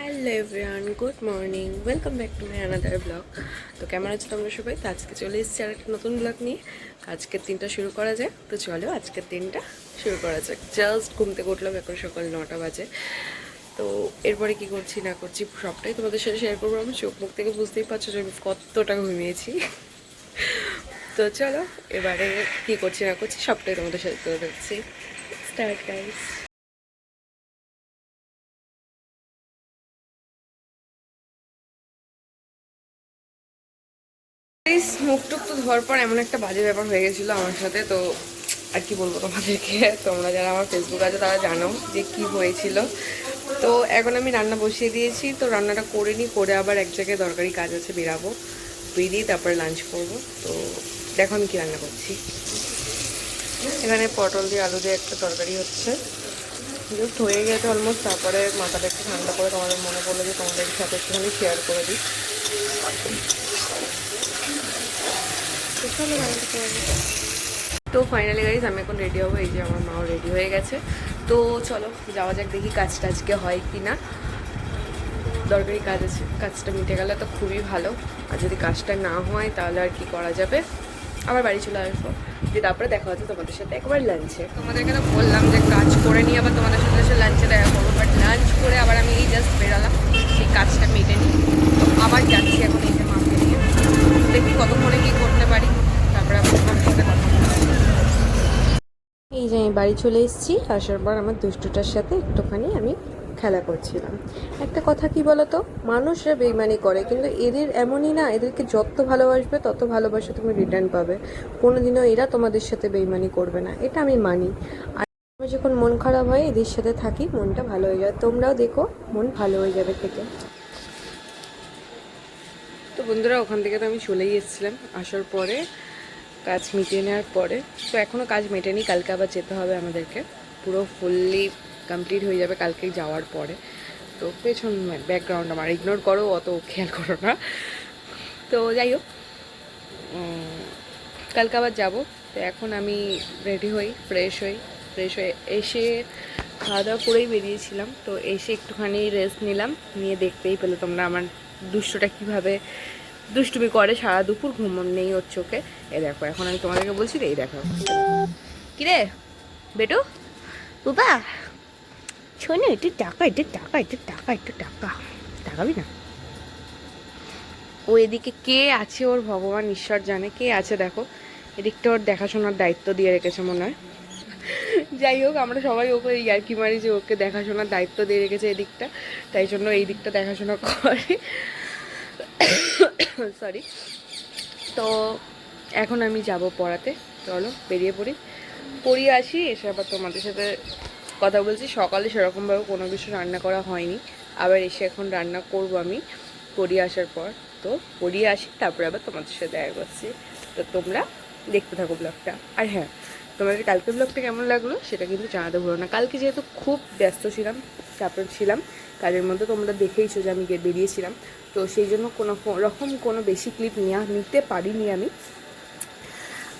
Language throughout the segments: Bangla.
Hello everyone, good morning. Welcome back to my another blog. তো কেমন আছো তোমরা সবাই? তো আজকে চলে এসেছি আর একটা নতুন ব্লগ নিয়ে। আজকের দিনটা শুরু করা যায় তো চলো আজকের দিনটা শুরু করা যাক। জাস্ট ঘুম থেকে উঠলাম এখন সকাল নটা বাজে। তো এরপরে কি করছি, না করছি, সবটাই তোমাদের সাথে শেয়ার করব। আমি চোখ মুখ থেকে বুঝতেই পারছ যে আমি কতটা ঘুমিয়েছি। তো চলো, এবারে কি করছি, না করছি, সবটাই তোমাদের সাথে তুলে দেখছি স্টার্ট গাইস মুখটুক তো ধোয়ার পর এমন একটা বাজে ব্যাপার হয়ে গেছিল আমার সাথে, তো আর কি বলব তোমাদেরকে? তোমরা যারা আমার ফেসবুক আছে, তারা জানো যে কি হয়েছিল। তো এখন আমি রান্না বসিয়ে দিয়েছি, তো রান্নাটা করে নিই করে আবার এক জায়গায় দরকারি কাজ আছে, বেরাবো। বেরিয়ে তারপরে লাঞ্চ করব। তো দেখো আমি কি রান্না করছি। এখানে পটল দিয়ে আলু দিয়ে একটা তরকারি হচ্ছে। জাস্ট হয়ে গেছে অলমোস্ট তারপরে মাথাটা একটু ঠান্ডা করে তোমাদের মনে পড়ল যে তোমাদের সাথে একটুখানি শেয়ার করে দিই। তো ফাইনালি গাইজ আমি এখন রেডি হব, এই যে আমার মাও রেডি হয়ে গেছে। তো চলো, যাওয়া যাক, দেখি কাজটা আজকে হয় কি না দরকারি কাজ আছে, কাজটা মিটে গেলে তো খুবই ভালো। আর যদি কাজটা না হয়, তাহলে আর কি করা যাবে? আবার বাড়ি চলে আসব। যে তারপরে দেখা হচ্ছে তোমাদের সাথে একবার লাঞ্চে তোমাদেরকে তো বললাম যে কাজ করে নিয়ে, আবার তোমাদের সাথে লাঞ্চে দেখা করব। বাট লাঞ্চ করে আবার আমি এই জাস্ট বেরালাম। কাজটা মেটে নিই। আবার যাচ্ছি এখন এই যে মাকে নিয়ে। দেখি কতক্ষণে কী করতে পারি। তারপরে তোমাদের সাথে কথা এই যে আমি বাড়ি চলে এসেছি। আসার পর আমার দুষ্টুটার সাথে একটুখানি আমি খেলা করছিলাম। একটা কথা কি বলতো? মানুষরা বেইমানি করে, কিন্তু এদের এমনই না, এদেরকে যত ভালোবাসবে, তত ভালোবাসা তুমি রিটার্ন পাবে। কোনোদিনও এরা তোমাদের সাথে বেইমানি করবে না। এটা আমি মানি। আমার যখন মন খারাপ হয়, এদের সাথে থাকি, মনটা ভালো হয়ে যায়। তোমরাও দেখো, মন ভালো হয়ে যাবে থেকে তো বন্ধুরা, ওখান থেকে তো আমি চলেই এসেছিলাম। আসার পরে কাজ মিটিয়ে নেওয়ার পরে। তো এখনও কাজ মেটেনি, কালকে আবার যেতে হবে আমাদেরকে। পুরো ফুললি কমপ্লিট হয়ে যাবে কালকে যাওয়ার পরে। তো পেছন ব্যাকগ্রাউন্ড আমার ইগনোর করো, অত খেয়াল করো না। তো যাই হোক কালকে আবার যাব। তো এখন আমি রেডি হই ফ্রেশ হই। ফ্রেশ হয়ে এসে খাওয়া দাওয়া করেই বেরিয়েছিলাম। তো এসে একটুখানি রেস্ট নিলাম। নিয়ে দেখতেই পেলে তোমরা আমার দুষ্টটা কীভাবে দুষ্টুমি করে। সারা দুপুর ঘুম নেই ওর চোখে। এ দেখো এখন আমি তোমাদেরকে বলছি এই দেখো। কিরে বেটু? বাবা শোনো একটু টাকা একটু টাকা একটু টাকা একটু টাকা। টাকাবি না? ও এদিকে কে আছে ওর ভগবান ঈশ্বর জানে। কে আছে দেখো? এদিকটা ওর দেখাশোনার দায়িত্ব দিয়ে রেখেছে মনে হয়। যাই হোক, আমরা সবাই ওকে ইয়ার্কি মারি যে ওকে দেখাশোনার দায়িত্ব দিয়ে রেখেছে এদিকটা। তাই জন্য এই দিকটা দেখাশোনা করে। সরি তো এখন আমি যাব পড়াতে। চলো, বেরিয়ে পড়ি। পড়িয়ে আসি, এসে আবার তোমাদের সাথে কথা বলছি। সকালে সেরকমভাবে কোনো কিছু রান্না করা হয়নি। আবার এসে এখন রান্না করব আমি, পড়িয়ে আসার পর। তো পড়িয়ে আসি, তারপরে আবার তোমাদের সাথে দেখা করছি। তো তোমরা দেখতে থাকো ব্লগটা। আর হ্যাঁ তোমাদের কালকে ব্লগটা কেমন লাগল সেটা কিন্তু জানাতে ভুলো না। কালকে যেহেতু খুব ব্যস্ত ছিলাম, চাপে ছিলাম, কাজের মধ্যে তোমরা দেখেইছো যে আমি বেরিয়েছিলাম। তো সেই জন্য কোনো রকম কোনো বেশি ক্লিপ নেওয়া নিতে পারিনি আমি।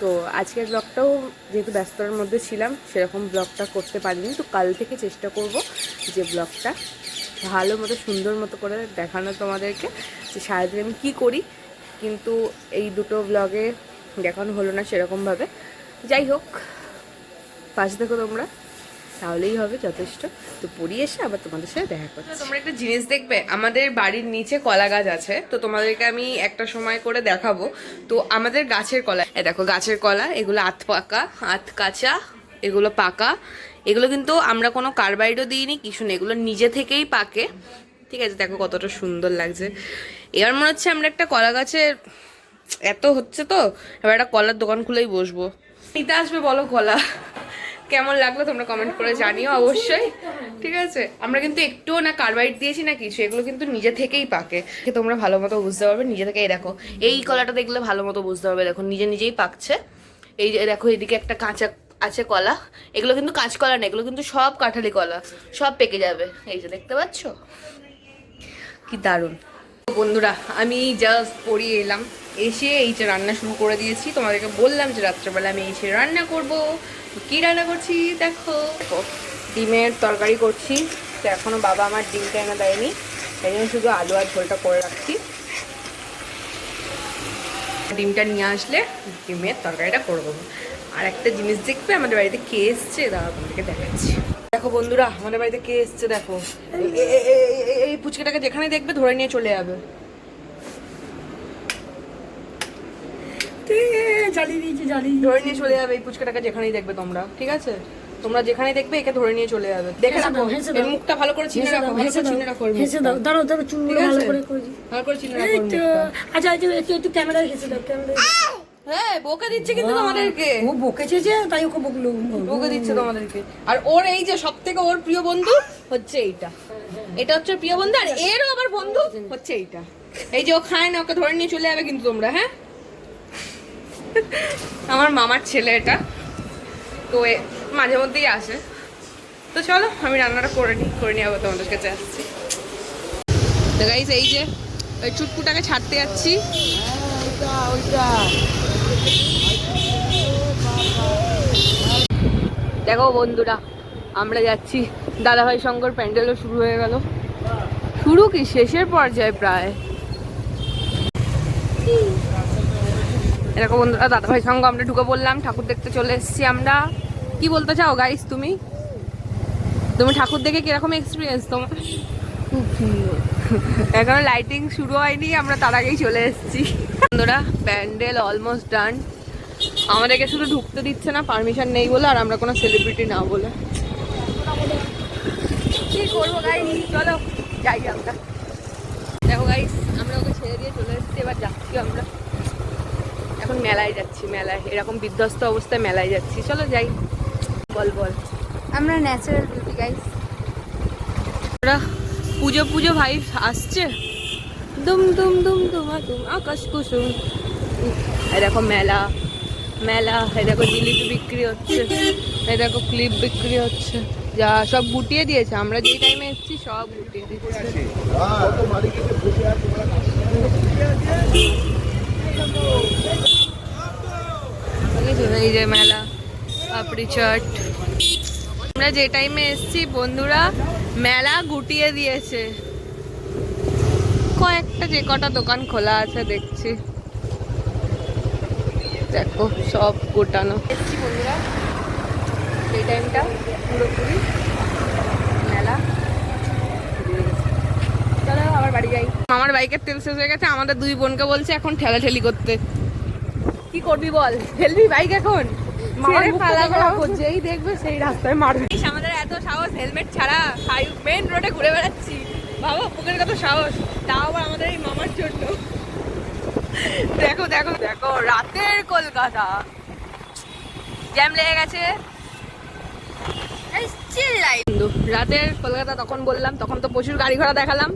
তো আজকের ব্লগটাও যেহেতু ব্যস্ততার মধ্যে ছিলাম, সেরকম ব্লগটা করতে পারিনি। তো কাল থেকে চেষ্টা করব যে ব্লগটা ভালো মতো, সুন্দর মতো করে দেখানো তোমাদেরকে যে সারাদিন আমি কী করি। কিন্তু এই দুটো ব্লগে দেখানো হলো না সেরকমভাবে। যাই হোক পাশে দেখো তোমরা। তাহলেই হবে যথেষ্ট। তো পড়িয়ে এসে আবার তোমাদের সাথে দেখা করছি। তোমরা একটা জিনিস দেখবে আমাদের বাড়ির নিচে কলা গাছ আছে তো তোমাদেরকে আমি একটা সময় করে দেখাবো। তো আমাদের গাছের কলা এ দেখো গাছের কলা এগুলো আত পাকা আত কাঁচা এগুলো পাকা। এগুলো কিন্তু আমরা কোনো কার্বাইডও দিইনি কিছু নেই এগুলো নিজে থেকেই পাকে। ঠিক আছে দেখো কতটা সুন্দর লাগছে। এবার মনে হচ্ছে আমরা একটা কলা গাছের এত হচ্ছে তো এবার একটা কলার দোকান খুলেই বসবো। নিতে আসবে বলো কলা কেমন লাগল তোমরা কমেন্ট করে জানিও অবশ্যই। ঠিক আছে? আমরা কিন্তু একটুও না কার্বাইড দিয়েছি না কিছু, এগুলো কিন্তু নিজে থেকেই পাকে। তোমরা ভালো মতো বুঝতে পারবে, নিজে থেকেই দেখো, এই কলাটা দেখলে ভালো মতো বুঝতে পারবে, দেখো, নিজে নিজেই পাকছে। এই যে দেখো, এদিকে একটা কাঁচা আছে কলা, এগুলো কিন্তু কাঁচ কলা না, এগুলো কিন্তু সব কাঁঠালি কলা, সব পেকে যাবে। এই যে দেখতে পাচ্ছ? কি দারুণ। বন্ধুরা, আমি জাস্ট পড়িয়ে এলাম। এসে এই যে রান্না শুরু করে দিয়েছি। তোমাদেরকে বললাম যে রাত্রেবেলা আমি এসে রান্না করব। কী রান্না করছি দেখো। ডিমের তরকারি করছি। তো এখনও বাবা আমার ডিমটা এনে দেয়নি। তাই জন্য শুধু আলু আর ঝোলটা করে রাখছি। ডিমটা নিয়ে আসলে ডিমের তরকারিটা করে দেবো আর একটা জিনিস দেখবে, আমাদের বাড়িতে কে এসছে? দাঁড়া তোমাদেরকে দেখাচ্ছি। দেখো বন্ধুরা, আমাদের বাড়িতে কে এসছে দেখো। এই পুচকেটাকে যেখানে দেখবে ধরে নিয়ে চলে যাবে। জ্বালিয়ে দিয়েছি জ্বালিয়ে ধরে নিয়ে চলে যাবে এই পুচকাটাকে যেখানেই দেখবে তোমরা ঠিক আছে? তোমরা দেখবে একে ধরে নিয়ে চলে যাবে। দেখে রাখো এর মুখটা ভালো করে চিনে রাখো ভালো করে চিনে রাখো হেসে দাও দাঁড়াও দাঁড়াও চুলগুলো ভালো করে করে ভালো করে চিনে রাখো এই ওর তো মুখটা। আচ্ছা একটু একটু একটু ক্যামেরায় হেসে দাও ক্যামেরায় হ্যাঁ বকে দিচ্ছে কিন্তু তোমাদেরকে। ও বকেছে যে তাই ওকে বকলো বকে দিচ্ছে তোমাদেরকে। আর ওর এই যে সব থেকে ওর প্রিয় বন্ধু হচ্ছে এইটা। এটা হচ্ছে প্রিয় বন্ধু আর এরও আবার বন্ধু হচ্ছে এইটা। এই যে ও খায় না ওকে ধরে নিয়ে চলে যাবে কিন্তু তোমরা হ্যাঁ? আমার মামার ছেলে এটা। তো এ মাঝে মধ্যেই আসে। তো চলো, আমি রান্নাটা করে নিই করে নিয়ে আবার তোমাদের কাছে আসছি। তো এই যে ওই চুটকুটাকে ছাড়তে যাচ্ছি। দেখো বন্ধুরা, আমরা যাচ্ছি। দাদাভাই শঙ্কর প্যান্ডেলও শুরু হয়ে গেল। শুরু কি? শেষের পর্যায়ে প্রায়। এরকম বন্ধুরা দাদাভাই সঙ্গে আমরা ঢুকে বললাম ঠাকুর দেখতে চলে এসেছি আমরা। কি বলতে চাও গাইস তুমি? তুমি ঠাকুর দেখে কীরকম এক্সপিরিয়েন্স তোমার? এখনও লাইটিং শুরু হয়নি, আমরা তার আগেই চলে এসেছি। বন্ধুরা, প্যান্ডেল অলমোস্ট ডান আমাদেরকে শুধু ঢুকতে দিচ্ছে না পারমিশন নেই বলে, আর আমরা কোনো সেলিব্রিটি না বলে। করব চলো, যাই আমরা। দেখো গাইস আমরা ওকে ছেড়ে দিয়ে চলে এসেছি, এবার যাচ্ছি আমরা। এখন মেলায় যাচ্ছি মেলায়। এরকম বিধ্বস্ত অবস্থায় মেলায় যাচ্ছি। চলো যাই। বল বল। আমরা ন্যাচারাল বিউটি গাইস ওরা পুজো পুজো ভাই আসছে? দুম দুম দুম দুমা দুম আকাশ কুসুম। এই দেখো মেলা। মেলা। এই দেখো জিলিপি বিক্রি হচ্ছে। এই দেখো ক্লিপ বিক্রি হচ্ছে। যা সব গুটিয়ে দিয়েছে। আমরা যেই টাইমে এসেছি সব গুটিয়ে দিয়েছে। পাপড়ি আমরা যে টাইমে এসেছি, বন্ধুরা মেলা গুটিয়ে দিয়েছে। কয়েকটা যে কটা দোকান খোলা আছে, দেখছি। দেখো, সব গোটানো। এসেছি টাইমটা পুরোপুরি মেলা বাড়ি যাই। আমার বাইকের তেল শেষ হয়ে গেছে, আমাদের দুই বোনকে বলছে এখন ঠেলাঠেলি করতে। করবি বল? ফেলবি বাইক এখন? যেই দেখবে সেই রাস্তায় মারবে। আমাদের এত সাহস হেলমেট ছাড়া হাই মেন রোডে ঘুরে বেড়াচ্ছি। বাবা বুকের কত সাহস। তাও আবার আমাদের এই মামার জন্য। দেখো দেখো দেখো রাতের কলকাতা। জ্যাম লেগে গেছে। রাতের কলকাতা তখন বললাম তখন তো প্রচুর গাড়ি ঘোড়া দেখালাম।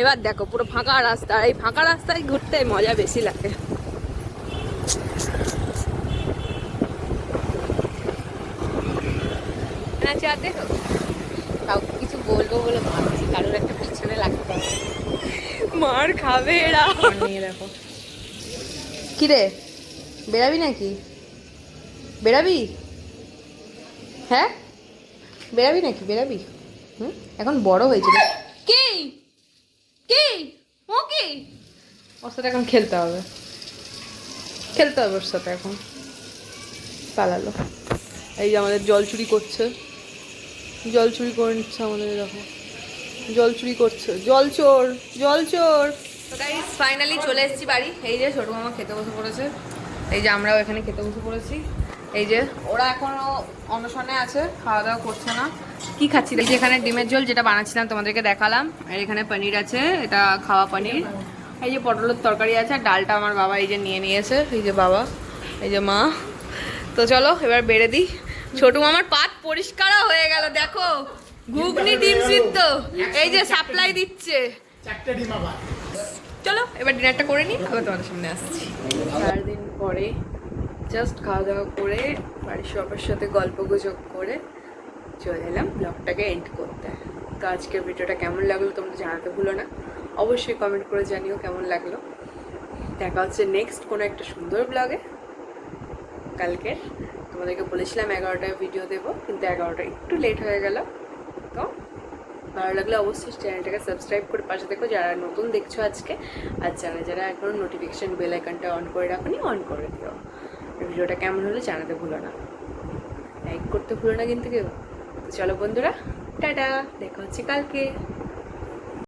এবার দেখো পুরো ফাঁকা রাস্তা। এই ফাঁকা রাস্তায় ঘুরতে মজা বেশি লাগে। না চা দেখো কাউকে কিছু বলব বলে ভাবছি কারোর একটা পিছনে লাগতে হবে মার খাবে এরা। নিয়ে দেখো। কি রে বেরাবি নাকি? বেরাবি হ্যাঁ? বেরাবি নাকি? বেরাবি হুম? এখন বড় হয়েছিল কি? কি? ও কি? ওর সাথে এখন খেলতে হবে। খেলতে হবে ওর সাথে এখন। পালালো। এই যে আমাদের জল চুরি করছে। জল চুরি করে নিচ্ছে আমাদের এরকম জল চুরি করছে। জল চোর জল চোর! ফাইনালি চলে এসেছি বাড়ি। এই যে ছোটো মামা খেতে বসে পড়েছে। এই যে আমরাও এখানে খেতে বসে পড়েছি। এই যে ওরা এখনও অনশনে আছে খাওয়া দাওয়া করছে না। কি খাচ্ছি? দেখি এখানে ডিমের ঝোল যেটা বানাচ্ছিলাম, তোমাদেরকে দেখালাম। আর এখানে পনির আছে, এটা খাওয়া পনির। এই যে পটলের তরকারি আছে, আর ডালটা আমার বাবা এই যে নিয়ে নিয়েছে। এই যে বাবা, এই যে মা। তো চলো, এবার বেড়ে দিই। ছোটু মামার পাত পরিষ্কার হয়ে গেল দেখো। ঘুগনি ডিম সিদ্ধ এই যে সাপ্লাই দিচ্ছে। চলো এবার ডিনারটা করে নিই আবার তোমাদের সামনে আসছি। চার দিন পরে জাস্ট খাওয়া দাওয়া করে বাড়ির সবার সাথে গল্প গুজব করে চলে এলাম ব্লগটাকে এন্ড করতে। তো আজকের ভিডিওটা কেমন লাগল তোমরা জানাতে ভুলো না। অবশ্যই কমেন্ট করে জানিও কেমন লাগল। দেখা হচ্ছে নেক্সট কোনো একটা সুন্দর ব্লগে কালকের তোমাদেরকে বলেছিলাম এগারোটায় ভিডিও দেবো, কিন্তু এগারোটা একটু লেট হয়ে গেল। তো ভালো লাগলে অবশ্যই চ্যানেলটাকে সাবস্ক্রাইব করে পাশে দেখো যারা নতুন দেখছ আজকে, আর চ্যানেল যারা এখনও নোটিফিকেশান বেল আইকনটা অন করে রাখোনি অন করে দিও। ভিডিওটা কেমন হলো জানাতে ভুলো না। লাইক করতে ভুলো না কিন্তু কেউ। চলো বন্ধুরা, টাটা, দেখা হচ্ছে কালকে।